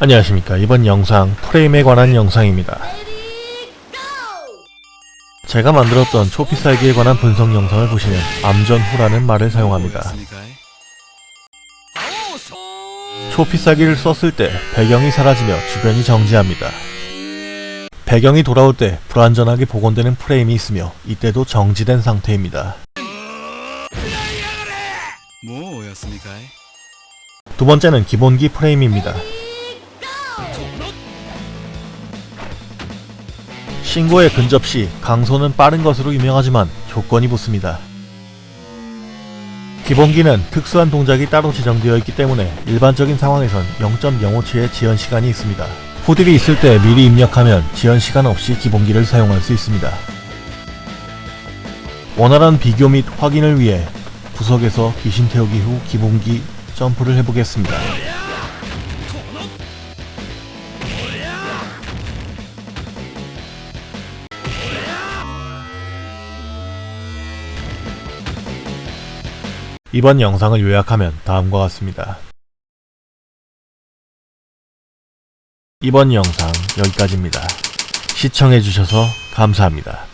안녕하십니까. 이번 영상 프레임에 관한 영상입니다. 제가 만들었던 초피살기에 관한 분석 영상을 보시면 암전후라는 말을 사용합니다. 초피살기를 썼을 때 배경이 사라지며 주변이 정지합니다. 배경이 돌아올 때 불안전하게 복원되는 프레임이 있으며 이때도 정지된 상태입니다. 두 번째는 기본기 프레임입니다. 신고의 근접 시 강소는 빠른 것으로 유명하지만 조건이 붙습니다. 기본기는 특수한 동작이 따로 지정되어 있기 때문에 일반적인 상황에선 0.05초의 지연 시간이 있습니다. 후딜이 있을 때 미리 입력하면 지연 시간 없이 기본기를 사용할 수 있습니다. 원활한 비교 및 확인을 위해 구석에서 귀신 태우기 후 기본기 점프를 해보겠습니다. 이번 영상을 요약하면 다음과 같습니다. 이번 영상 여기까지입니다. 시청해주셔서 감사합니다.